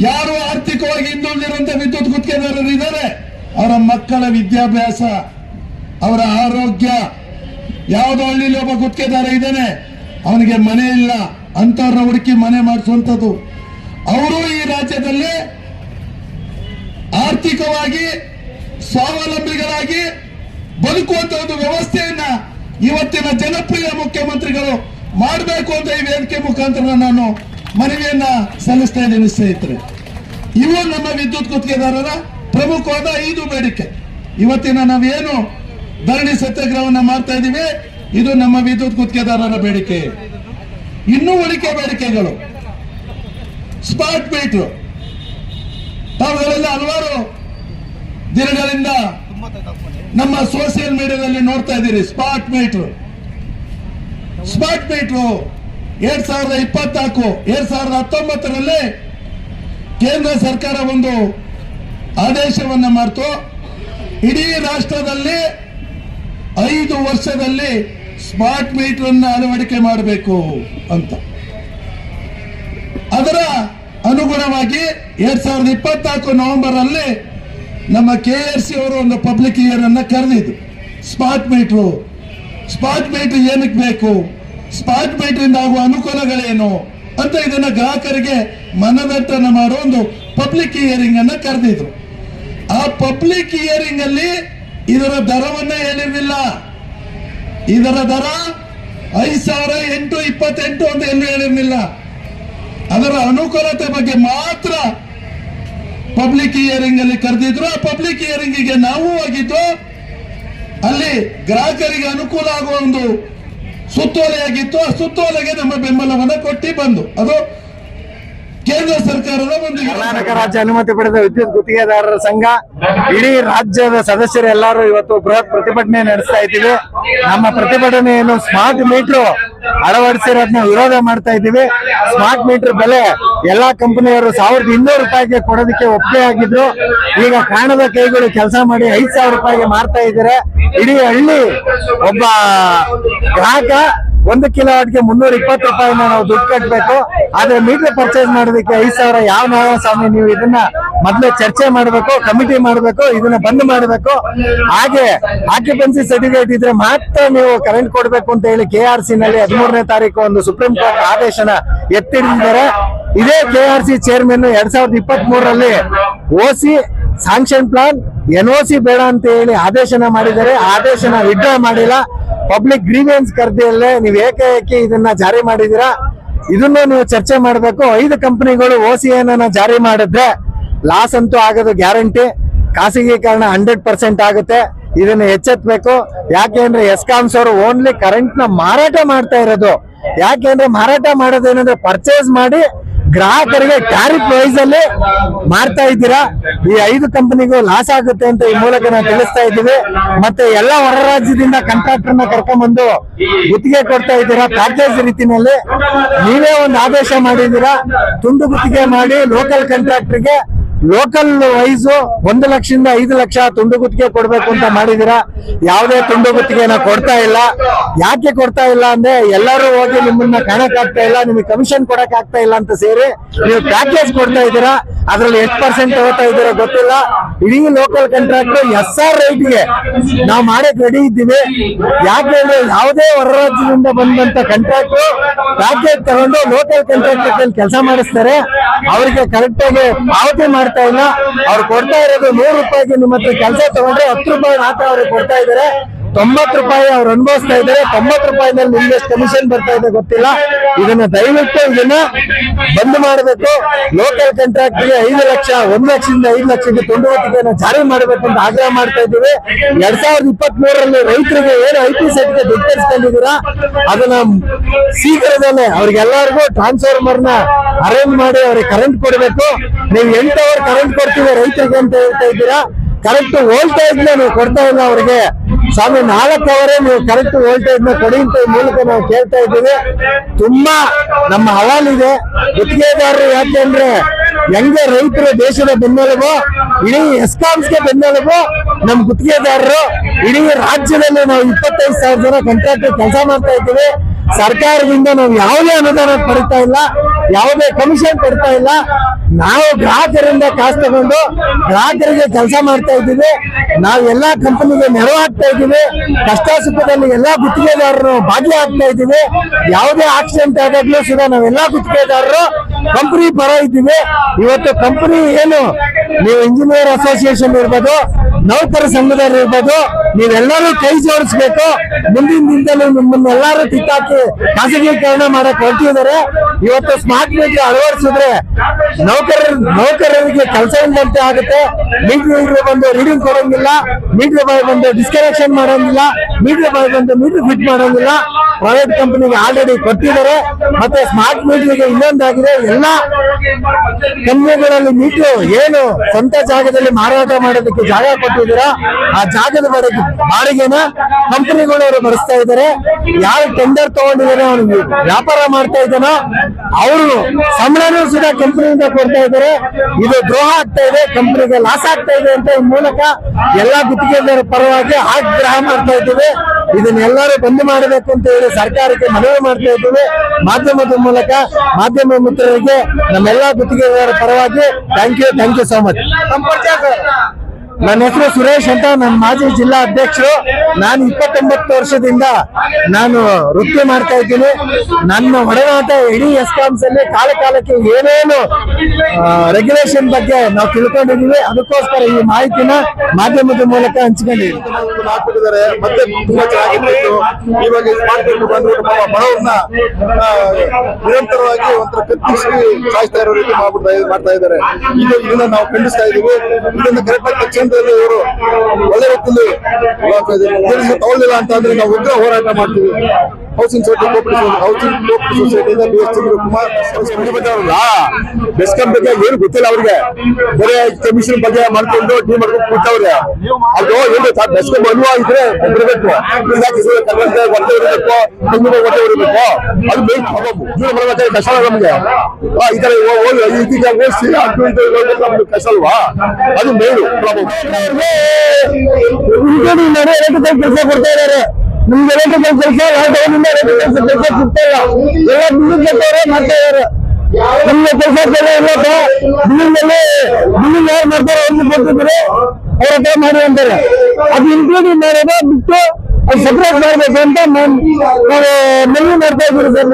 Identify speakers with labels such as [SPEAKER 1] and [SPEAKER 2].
[SPEAKER 1] ಯಾರು ಆರ್ಥಿಕವಾಗಿ ಹಿಂದುಳಿದಿರುವಂತಹ ವಿದ್ಯುತ್ ಗುತ್ತಿಗೆದಾರರು ಇದ್ದಾರೆ? ಅವರ ಮಕ್ಕಳ ವಿದ್ಯಾಭ್ಯಾಸ, ಅವರ ಆರೋಗ್ಯ, ಯಾವುದೋ ಹಳ್ಳಿಲಿ ಒಬ್ಬ ಗುತ್ತಿಗೆದಾರ ಇದ್ದಾನೆ, ಅವನಿಗೆ ಮನೆ ಇಲ್ಲ ಅಂತವ್ರನ್ನ ಹುಡುಕಿ ಮನೆ ಮಾಡಿಸುವಂಥದ್ದು. ಅವರು ಈ ರಾಜ್ಯದಲ್ಲಿ ಆರ್ಥಿಕವಾಗಿ ಸ್ವಾವಲಂಬಿಗಳಾಗಿ ಬದುಕುವಂತ ಒಂದು ವ್ಯವಸ್ಥೆಯನ್ನ ಇವತ್ತಿನ ಜನಪ್ರಿಯ ಮುಖ್ಯಮಂತ್ರಿಗಳು ಮಾಡಬೇಕು ಅಂತ ಈ ವೇದಿಕೆ ಮುಖಾಂತರ ನಾನು ಮನವಿಯನ್ನ ಸಲ್ಲಿಸ್ತಾ ಇದ್ದೀನಿ ಸ್ನೇಹಿತರೆ. ಇವು ನಮ್ಮ ವಿದ್ಯುತ್ ಗುತ್ತಿಗೆದಾರರ ಪ್ರಮುಖವಾದ ಐದು ಬೇಡಿಕೆ. ಇವತ್ತಿನ ನಾವೇನು ಧರಣಿ ಸತ್ಯಾಗ್ರಹವನ್ನ ಮಾಡ್ತಾ ಇದ್ದೀವಿ, ಇದು ನಮ್ಮ ವಿದ್ಯುತ್ ಗುತ್ತಿಗೆದಾರರ ಬೇಡಿಕೆ. ಇನ್ನೂ ಉಳಿಕೆ ಬೇಡಿಕೆಗಳು. Spot meter. ತಾವುಗಳೆಲ್ಲ ಹಲವಾರು ದಿನಗಳಿಂದ ನಮ್ಮ ಸೋಷಿಯಲ್ ಮೀಡಿಯಾದಲ್ಲಿ ನೋಡ್ತಾ ಇದ್ದೀರಿ, ಸ್ಪಾಟ್ ಮೀಟ್ರು. Spot metre. ಎರಡ್ ಸಾವಿರದ ಇಪ್ಪತ್ನಾಲ್ಕು, ಎರಡ್ ಸಾವಿರದ ಹತ್ತೊಂಬತ್ತರಲ್ಲಿ ಕೇಂದ್ರ ಸರ್ಕಾರ ಒಂದು ಆದೇಶವನ್ನ ಮಾಡ್ತು. ಇಡೀ ರಾಷ್ಟ್ರದಲ್ಲಿ ಐದು ವರ್ಷದಲ್ಲಿ ಸ್ಮಾರ್ಟ್ ಮೀಟರ್ ಅನ್ನ ಅಳವಡಿಕೆ ಮಾಡಬೇಕು ಅಂತ. ಅದರ ಅನುಗುಣವಾಗಿ ಎರಡ್ ಸಾವಿರದ ಇಪ್ಪತ್ನಾಲ್ಕು ನವೆಂಬರ್ ಅಲ್ಲಿ ನಮ್ಮ ಕೆ ಆರ್ ಸಿ ಅವರು ಒಂದು ಪಬ್ಲಿಕ್ ಇಯರ್ ಅನ್ನ ಕರೆದಿದ್ರು ಸ್ಮಾರ್ಟ್ ಮೀಟರ್. ಸ್ಮಾರ್ಟ್ ಮೀಟರ್ ಏನಕ್ಕೆ ಬೇಕು? ಸ್ಮಾರ್ಟ್ ಮೀಟರ್ ಆಗುವ ಅನುಕೂಲಗಳೇನು ಅಂತ ಇದನ್ನ ಗ್ರಾಹಕರಿಗೆ ಮನದಟ್ಟನ ಮಾಡೋ ಒಂದು ಪಬ್ಲಿಕ್ ಹಿಯರಿಂಗ್ ಅನ್ನ ಕರೆದಿದ್ರು. ಆ ಪಬ್ಲಿಕ್ ಹಿಯರಿಂಗ್ ಅಲ್ಲಿ ಇದರ ದರವನ್ನ ಹೇಳಿರಲಿಲ್ಲ. ಇದರ ದರ ಐದು ಸಾವಿರ ಎಂಟು ಇಪ್ಪತ್ತೆಂಟು ಅಂತ ಎಲ್ಲೂ ಹೇಳಿರಲಿಲ್ಲ. ಅದರ ಅನುಕೂಲತೆ ಬಗ್ಗೆ ಮಾತ್ರ ಪಬ್ಲಿಕ್ ಹಿಯರಿಂಗ್ ಅಲ್ಲಿ ಕರೆದಿದ್ರು. ಆ ಪಬ್ಲಿಕ್ ಹಿಯರಿಂಗಿಗೆ ನಾವು ಹೋಗಿದ್ದು ಅಲ್ಲಿ ಗ್ರಾಹಕರಿಗೆ ಅನುಕೂಲ ಆಗುವ ಒಂದು ಸುತ್ತೋಲೆ ಆಗಿತ್ತು ಆ ಸುತ್ತೋಲೆಗೆ ನಮ್ಮ ಬೆಂಬಲವನ್ನು ಕೊಟ್ಟು ಬಂದು. ಅದು ಕೇಂದ್ರ ಸರ್ಕಾರದ
[SPEAKER 2] ಕರ್ನಾಟಕ ರಾಜ್ಯ ಅನುಮತಿ ಪಡೆದ ವಿದ್ಯುತ್ ಗುತ್ತಿಗೆದಾರರ ಸಂಘ, ಇಡೀ ರಾಜ್ಯದ ಸದಸ್ಯರು ಎಲ್ಲರೂ ಇವತ್ತು ಬೃಹತ್ ಪ್ರತಿಭಟನೆ ನಡೆಸ್ತಾ ಇದ್ದೀವಿ. ನಮ್ಮ ಪ್ರತಿಭಟನೆಯನ್ನು ಸ್ಮಾರ್ಟ್ ಮೀಟರ್ ಅಳವಡಿಸಿರೋದನ್ನ ವಿರೋಧ ಮಾಡ್ತಾ ಇದ್ದೀವಿ. ಸ್ಮಾರ್ಟ್ ಮೀಟರ್ ಬೆಲೆ ಎಲ್ಲಾ ಕಂಪನಿಯವರು ಸಾವಿರದ ಇನ್ನೂರು ರೂಪಾಯಿಗೆ ಕೊಡೋದಕ್ಕೆ ಒಪ್ಪಿಗೆ ಆಗಿದ್ರು. ಈಗ ಕಾಣದ ಕೈಗಳು ಕೆಲಸ ಮಾಡಿ ಐದ್ ಸಾವಿರ ರೂಪಾಯಿಗೆ ಮಾರ್ತಾ ಇದ್ದಾರೆ. ಇಡೀ ಹಳ್ಳಿ ಒಬ್ಬ ಗ್ರಾಹಕ ಒಂದು ಕಿಲೋ ಗೆ ಮುನ್ನೂರ ಇಪ್ಪತ್ತು ರೂಪಾಯಿನ ನಾವು ದುಡ್ಡು ಕಟ್ಟಬೇಕು ಆದ್ರೆ ಮೀಟರ್ ಪರ್ಚೇಸ್ ಮಾಡೋದಕ್ಕೆ ಐದ್ ಸಾವಿರ ಯಾವ ನಾರಾಯಣ ಸ್ವಾಮಿ ನೀವು ಇದನ್ನ ಮೊದಲೇ ಚರ್ಚೆ ಮಾಡಬೇಕು, ಕಮಿಟಿ ಮಾಡಬೇಕು, ಇದನ್ನ ಬಂದ್ ಮಾಡಬೇಕು. ಹಾಗೆ ಆಕ್ಯುಪೆನ್ಸಿ ಸರ್ಟಿಫಿಕೇಟ್ ಇದ್ರೆ ಮಾತ್ರ ನೀವು ಕರೆಂಟ್ ಕೊಡಬೇಕು ಅಂತ ಹೇಳಿ ಕೆ ಆರ್ ಸಿ ನಲ್ಲಿ ಹದಿಮೂರನೇ ತಾರೀಕು ಒಂದು ಸುಪ್ರೀಂ ಕೋರ್ಟ್ ಆದೇಶನ ಎತ್ತಿಡಿದ್ದಾರೆ ಇದೇ ಕೆ ಆರ್ ಸಿ ಚೇರ್ಮನ್ ಎರಡ್ ಸಾವಿರದ ಇಪ್ಪತ್ತ್ ಮೂರರಲ್ಲಿ ಓಸಿ ಸಾಂಕ್ಷನ್ ಪ್ಲಾನ್ ಎನ್ ಬೇಡ ಅಂತ ಹೇಳಿ ಆದೇಶನ ಮಾಡಿದ್ದಾರೆ. ಆದೇಶನ ವಿಡ್ರಾ ಮಾಡಿಲ್ಲ. ಪಬ್ಲಿಕ್ ಗ್ರೀವಿಯನ್ಸ್ ಕರ್ದಿಯಲ್ಲೇ ನೀವು ಏಕಾಏಕಿ ಏಕೆ ಇದನ್ನ ಜಾರಿ ಮಾಡಿದೀರಾ? ಇದನ್ನ ನೀವು ಚರ್ಚೆ ಮಾಡಬೇಕು. ಐದು ಕಂಪನಿಗಳು ಓ ಸಿ ಜಾರಿ ಮಾಡಿದ್ರೆ ಲಾಸ್ ಅಂತೂ ಆಗೋದು ಗ್ಯಾರಂಟಿ ಖಾಸಗೀಕರಣ ಹಂಡ್ರೆಡ್ ಪರ್ಸೆಂಟ್ ಆಗುತ್ತೆ. ಇದನ್ನ ಎಚ್ಚೆತ್ಬೇಕು ಯಾಕೆಂದ್ರೆ ಎಸ್ಕಾಮ್ಸ್ ಅವರು ಓನ್ಲಿ ಕರೆಂಟ್ನ ಮಾರಾಟ ಮಾಡ್ತಾ ಇರೋದು. ಯಾಕೆಂದ್ರೆ ಮಾರಾಟ ಮಾಡೋದೇನಂದ್ರೆ ಪರ್ಚೇಸ್ ಮಾಡಿ ಗ್ರಾಹಕರಿಗೆ ಟ್ಯಾರಿಫ್ ಪ್ರೈಸ್ ಅಲ್ಲಿ ಮಾರ್ತಾ ಇದ್ದೀರಾ? ಈ ಐದು ಕಂಪನಿಗೂ ಲಾಸ್ ಆಗುತ್ತೆ ಅಂತ ಈ ಮೂಲಕ ನಾವು ತಿಳಿಸ್ತಾ ಇದ್ದೀವಿ. ಮತ್ತೆ ಎಲ್ಲ ಹೊರ ರಾಜ್ಯದಿಂದ ಕಾಂಟ್ರಾಕ್ಟರ್ನ ಕರ್ಕೊಂಡ್ಬಂದು ಗುತ್ತಿಗೆ ಕೊಡ್ತಾ ಇದ್ದೀರಾ? ಪ್ಯಾಕೇಜ್ ರೀತಿನಲ್ಲಿ ನೀವೇ ಒಂದು ಆದೇಶ ಮಾಡಿದ್ದೀರಾ? ತುಂಡು ಗುತ್ತಿಗೆ ಮಾಡಿ ಲೋಕಲ್ ಕಾಂಟ್ರಾಕ್ಟರ್ಗೆ ಲೋಕಲ್ ವೈಸ್ ಒಂದು ಲಕ್ಷದಿಂದ ಐದು ಲಕ್ಷ ತುಂಡು ಗುತ್ತಿಗೆ ಕೊಡ್ಬೇಕು ಅಂತ ಮಾಡಿದಿರಾ ಯಾವುದೇ ತುಂಡು ಗುತ್ತಿಗೆನ ಕೊಡ್ತಾ ಇಲ್ಲ. ಯಾಕೆ ಕೊಡ್ತಾ ಇಲ್ಲ ಅಂದ್ರೆ ಎಲ್ಲರೂ ಹೋಗಿ ನಿಮ್ಮನ್ನ ಕಾಣಕ್ ಆಗ್ತಾ ಇಲ್ಲ, ನಿಮಗೆ ಕಮಿಷನ್ ಕೊಡಕ್ ಆಗ್ತಾ ಇಲ್ಲ ಅಂತ ಸೇರಿ ನೀವು ಪ್ಯಾಕೇಜ್ ಕೊಡ್ತಾ ಇದ್ದೀರಾ? ಅದ್ರಲ್ಲಿ ಎಷ್ಟು ಪರ್ಸೆಂಟ್ ತಗೋತಾ ಇದ್ದೀರಾ ಗೊತ್ತಿಲ್ಲ. ಇಡೀ ಲೋಕಲ್ ಕಾಂಟ್ರಾಕ್ಟ್ ಎಸ್ ಆರ್ ರೈಟ್ಗೆ ನಾವು ಮಾಡಕ್ ರೆಡಿ ಇದ್ದೀವಿ. ಯಾಕೆ ಅಂದ್ರೆ ಯಾವುದೇ ಹೊರ ರಾಜ್ಯದಿಂದ ಬಂದಂತ ಕಾಂಟ್ರಾಕ್ಟ್ ಪ್ಯಾಕೇಜ್ ತಗೊಂಡು ಲೋಕಲ್ ಕಾಂಟ್ರಾಕ್ಟ್ ಕೆಲಸ ಮಾಡಿಸ್ತಾರೆ. ಅವರಿಗೆ ಕರೆಕ್ಟ್ ಆಗಿ ಪಾವತಿ ಮಾಡ್ತಾ ಇಲ್ಲ. ಅವ್ರು ಕೊಡ್ತಾ ಇರೋದು ನೂರು ರೂಪಾಯಿಗೆ ನಿಮ್ಮ ಹತ್ರ ಕೆಲಸ ತಗೊಂಡ್ರೆ ಹತ್ತು ರೂಪಾಯಿ ಮಾತ್ರ ಅವ್ರಿಗೆ ಕೊಡ್ತಾ ಇದ್ದಾರೆ. ತೊಂಬತ್ತು ರೂಪಾಯಿ ಅವ್ರು ಅನುಭವಿಸ್ತಾ ಇದ್ದಾರೆ. ತೊಂಬತ್ತು ರೂಪಾಯಿನಲ್ಲಿ ನಿಮ್ಗೆ ಕಮಿಷನ್ ಬರ್ತಾ ಇದೆ ಗೊತ್ತಿಲ್ಲ. ಇದನ್ನ ದಯವಿಟ್ಟು ಇದನ್ನ ಬಂದ್ ಮಾಡಬೇಕು. ಲೋಕಲ್ ಕಾಂಟ್ರಾಕ್ಟ್ಗೆ ಐದು ಲಕ್ಷ, ಒಂದ್ ಲಕ್ಷದಿಂದ ಐದು ಲಕ್ಷಕ್ಕೆ ತುಂಡು ಹೊತ್ತಿಗೆಯನ್ನು ಜಾರಿ ಮಾಡಬೇಕು ಅಂತ ಆಗ್ರಹ ಮಾಡ್ತಾ ಇದ್ದೀವಿ. ಎರಡ್ ಸಾವಿರದ ಇಪ್ಪತ್ತ್ ಮೂರರಲ್ಲಿ ರೈತರಿಗೆ ಏನು ಐ ಪಿ ಸೆಟ್ಗೆ ದುಡ್ಡು ತರಿಸ್ಕೊಂಡಿದ್ದೀರಾ ಅದನ್ನ ಶೀಘ್ರದಲ್ಲೇ ಅವ್ರಿಗೆಲ್ಲರಿಗೂ ಟ್ರಾನ್ಸ್ಫಾರ್ಮರ್ನ ಅರೇಂಜ್ ಮಾಡಿ ಅವ್ರಿಗೆ ಕರೆಂಟ್ ಕೊಡಬೇಕು. ನೀವು ಎಂಟು ಅವರ್ ಕರೆಂಟ್ ಕೊಡ್ತೀವಿ ರೈತರಿಗೆ ಅಂತ ಹೇಳ್ತಾ ಇದ್ದೀರಾ. ಕರೆಕ್ಟ್ ವೋಲ್ಟೇಜ್ ನೀವು ಕೊಡ್ತಾ ಇಲ್ಲ ಅವ್ರಿಗೆ. ಸ್ವಾಮಿ, ನಾಲ್ಕು ಅವರೇ ನೀವು ಕರೆಕ್ಟ್ ವೋಲ್ಟೇಜ್ನ ಕೊಡಿ ಅಂತ ಮೂಲಕ ನಾವು ಕೇಳ್ತಾ ಇದ್ದೀವಿ. ತುಂಬಾ ನಮ್ಮ ಹವಾಲಿದೆ. ಗುತ್ತಿಗೆದಾರರು ಯಾಕೆಂದ್ರೆ ಹೆಂಗೆ ರೈತರು ದೇಶದ ಬೆನ್ನೆಲುಬು, ಇಡೀ ಎಸ್ಕಾಮ್ಸ್ಗೆ ಬೆನ್ನೆಲುಬು, ನಮ್ಮ ಗುತ್ತಿಗೆದಾರರು ಇಡೀ ರಾಜ್ಯದಲ್ಲಿ ನಾವು ಇಪ್ಪತ್ತೈದು ಸಾವಿರ ಜನ ಕಾಂಟ್ರಾಕ್ಟರ್ ಕೆಲಸ ಮಾಡ್ತಾ ಇದ್ದೀವಿ. ಸರ್ಕಾರದಿಂದ ನಾವು ಯಾವುದೇ ಅನುದಾನ ಪಡಿತಾ ಇಲ್ಲ, ಯಾವುದೇ ಕಮಿಷನ್ ಕೊಡ್ತಾ ಇಲ್ಲ. ನಾವು ಗ್ರಾಹಕರಿಂದ ಕಾಸು ತಗೊಂಡು ಗ್ರಾಹಕರಿಗೆ ಕೆಲಸ ಮಾಡ್ತಾ ಇದ್ದೀವಿ. ನಾವು ಎಲ್ಲಾ ಕಂಪನಿಗೆ ನೆರವು ಆಗ್ತಾ ಇದ್ದೀವಿ. ಕಷ್ಟ ಸುಖದಲ್ಲಿ ಎಲ್ಲಾ ಗುತ್ತಿಗೆದಾರರು ಭಾಗಿಯಾಗ್ತಾ ಇದ್ದೀವಿ. ಯಾವುದೇ ಆಕ್ಸಿಡೆಂಟ್ ಆದಾಗ್ಲೂ ಸುಧಾ ನಾವೆಲ್ಲಾ ಗುತ್ತಿಗೆದಾರರು ಕಂಪನಿ ಪರ ಇದ್ದೀವಿ. ಇವತ್ತು ಕಂಪನಿ ಏನು, ನೀವು ಇಂಜಿನಿಯರ್ ಅಸೋಸಿಯೇಷನ್ ಇರ್ಬೋದು, ನೌಕರ ಸಂಘದವ್ರು ಇರ್ಬೋದು ನೀವೆಲ್ಲರೂ ಕೈ ಜೋಡಿಸ್ಬೇಕು. ಮುಂದಿನ ದಿನದಲ್ಲಿ ನಿಮ್ಮನ್ನೆಲ್ಲರೂ ಕಿತ್ತಾಕಿ ಖಾಸಗೀಕರಣ ಮಾಡಕ್ ಹೊರಟಿದ್ದಾರೆ. ಇವತ್ತು ಸ್ಮಾರ್ಟ್ ಮೀಟರ್ ಅಳವಡಿಸಿದ್ರೆ ನೌಕರ ನೌಕರರಿಗೆ ಕೆಲಸ ಇಲ್ಲದಂತೆ ಆಗುತ್ತೆ. ಮೀಟರ್ ಬಂದು ರೀಡಿಂಗ್ ಕೊಡೋಂಗಿಲ್ಲ. ಮೀಟರ್ ಬಾಯ್ ಬಂದು ಡಿಸ್ಕನೆಕ್ಷನ್ ಮಾಡೋಂಗಿಲ್ಲ. ಮೀಟರ್ ಬಾಯ್ ಬಂದು ಮೀಟರ್ ಫಿಟ್ ಮಾಡೋಂಗಿಲ್ಲ. ಪ್ರೈವೇಟ್ ಕಂಪನಿಗೆ ಆಲ್ರೆಡಿ ಕೊಟ್ಟಿದ್ದಾರೆ. ಮತ್ತೆ ಸ್ಮಾರ್ಟ್ ಮೀಟರ್ಗೆ ಇನ್ನೊಂದಾಗಿದೆ. ಎಲ್ಲ ಕಂಪನಿಗಳಲ್ಲಿ ಮೀಟರ್ ಏನು ಸ್ವಂತ ಜಾಗದಲ್ಲಿ ಮಾರಾಟ ಮಾಡೋದಕ್ಕೆ ಜಾಗ ಕೊಟ್ಟಿದ್ದೀರಾ? ಆ ಜಾಗದ ಬಾಡಿಗೆ ಬಾಡಿಗೆನ ಕಂಪನಿಗಳವರು ಬರೆಸ್ತಾ ಇದ್ದಾರೆ ಯಾರು ಟೆಂಡರ್ ತಗೊಂಡಿದ್ದಾರೆ ಅವನು ವ್ಯಾಪಾರ ಮಾಡ್ತಾ ಇದ್ದಾನೋ ಅವರು ಸಂಬಳನೂ ಸಹ ಕಂಪನಿಯಿಂದ ಕೊಡ್ತಾ ಇದ್ದಾರೆ ಇದು ದ್ರೋಹ ಆಗ್ತಾ ಇದೆ, ಕಂಪನಿಗೆ ಲಾಸ್ ಆಗ್ತಾ ಇದೆ ಅಂತ ಮೂಲಕ ಎಲ್ಲಾ ಗುತ್ತಿಗೆದಾರರ ಪರವಾಗಿ ಆಗ್ರಹ ಮಾಡ್ತಾ ಇದ್ದೀವಿ. ಇದನ್ನೆಲ್ಲರೂ ಬಂದ್ ಮಾಡಬೇಕು ಅಂತ ಹೇಳಿ ಸರ್ಕಾರಕ್ಕೆ ಮನವಿ ಮಾಡ್ತಾ ಇದ್ದೀವಿ. ಮಾಧ್ಯಮದ ಮೂಲಕ ಮಾಧ್ಯಮ ಮಿತ್ರರಿಗೆ ನಮ್ಮೆಲ್ಲಾ ಗುತ್ತಿಗೆದಾರರ ಪರವಾಗಿ thank you thank you so much ನನ್ನ ಹೆಸರು ಸುರೇಶ್ ಅಂತ ನನ್ನ ಮಾಜಿ ಜಿಲ್ಲಾ ಅಧ್ಯಕ್ಷರು. ನಾನು ಇಪ್ಪತ್ತೊಂಬತ್ತು ವರ್ಷದಿಂದ ನಾನು ವೃತ್ತಿ ಮಾಡ್ತಾ ಇದ್ದೀನಿ. ನನ್ನ ಒಡನಾಟ ಇಡೀ ಎಸ್ಕಾಮ್ಸ್ ಅಲ್ಲಿ ಕಾಲ ಕಾಲಕ್ಕೆ ಏನೇನು ರೆಗ್ಯುಲೇಷನ್ ಬಗ್ಗೆ ನಾವು ತಿಳ್ಕೊಂಡಿದೀವಿ ಅದಕ್ಕೋಸ್ಕರ ಈ ಮಾಹಿತಿನ ಮಾಧ್ಯಮದ ಮೂಲಕ ಹಂಚ್ಕೊಂಡಿದ್ದೀವಿ.
[SPEAKER 3] ಮತ್ತೆ ತುಂಬಾ ಚೆನ್ನಾಗಿತ್ತು ಇವಾಗ ಬಡವ್ರನ್ನ ನಿರಂತರವಾಗಿ ಒಂಥರ ಕತ್ತಿಸಿ ಸಾಯಿಸ್ತಾ ಇರೋ ರೀತಿ ಮಾಡ್ಬಿಡ್ತಾ ಮಾಡ್ತಾ ಇದ್ದಾರೆ. ಇದನ್ನ ನಾವು ಖಂಡಿಸ್ತಾ ಇದೀವಿ ಇದನ್ನ ಕರೆಕ್ಟ್ ಆಗಿ ತಕ್ಷಣದಲ್ಲಿ ಇವರು ಒಳ್ಳೆ ರೀತಿಯಲ್ಲಿ ತಗೊಳ್ಳಿಲ್ಲ ಅಂತ ಅಂದ್ರೆ ನಾವು ಉಗ್ರ ಹೋರಾಟ ಮಾಡ್ತೀವಿ. Housing society cooperative housing cooperative ಸೊಸೈಟಿಯಿಂದ B S Chandrakumar BESCOM ಬಗ್ಗೆ ಏನು ಗೊತ್ತಿಲ್ಲ ಅವ್ರಿಗೆ ಬರೀ ಕಮಿಷನ್ ಬಗ್ಗೆ ಮಾಡ್ಕೊಂಡು ಟೀಮ್ ಮಾಡ್ಕೊಂಡು ಕೂತವ್ರೆ ಅದು ಏನು ಬೆಸ್ಕಾಂ ಅನುಭವ ಇದ್ರೆ ಬರಬೇಕು ಕರ್ನಾಟಕ ಒಂದೇ ಇರಬೇಕು ಬೆಂಗಳೂರು ಒಂದೇ ಇರಬೇಕು ಅದು ಮೇನ್ ಪ್ರಾಬ್ಲಮ್ ಮಾಡಬೇಕಾದ್ರೆ ಕಷ್ಟ ನಮ್ಗೆ ಈ ತರ ಇದೀಗ ಓದಿಸಿ ಅದು ನಮ್ಗೆ ಕಷ್ಟ ಅಲ್ವಾ ಅದು ಮೇನ್ ಪ್ರಾಬ್ಲಮ್
[SPEAKER 2] ಕೊಡ್ತಾ ಇದ್ದಾರೆ ನಿಮ್ಗೆ ಎಲೆಕ್ಟ್ರಿಕಲ್ ಕೆಲಸ ಲಾಕ್ಡೌನ್ ಎಲೆಕ್ಟ್ರಿಕಲ್ ಕೆಲಸ ಸಿಗ್ತಾ ಇಲ್ಲ ಎಲ್ಲ ಬಿಲ್ಡಿಂಗ್ ಕಟ್ಟೋರೆ ಮಾಡ್ತಾ ಇದ್ದಾರೆ ನಿಮ್ಗೆ ಕೆಲಸ ಕೆಲ ಇಲ್ಲ ಬಿಲ್ಡಿಂಗ್ ಅಲ್ಲಿ ಬಿಲ್ಡಿಂಗ್ ಯಾರು ಮಾಡ್ತಾರೆ ಅವ್ರಿಗೆ ಕೊಡ್ತಿದ್ರೆ ಅವ್ರ ಮಾಡಿ ಅಂತಾರೆ. ಅದು ಇನ್ಕ್ಲೂಡಿಂಗ್ ಮಾಡೋದು ಬಿಟ್ಟು ಅದು ಸಪ್ರೇಟ್ ಮಾಡ್ಬೇಕು ಅಂತ ನಾವು ಮನವಿ ಮಾಡ್ತಾ ಸರ್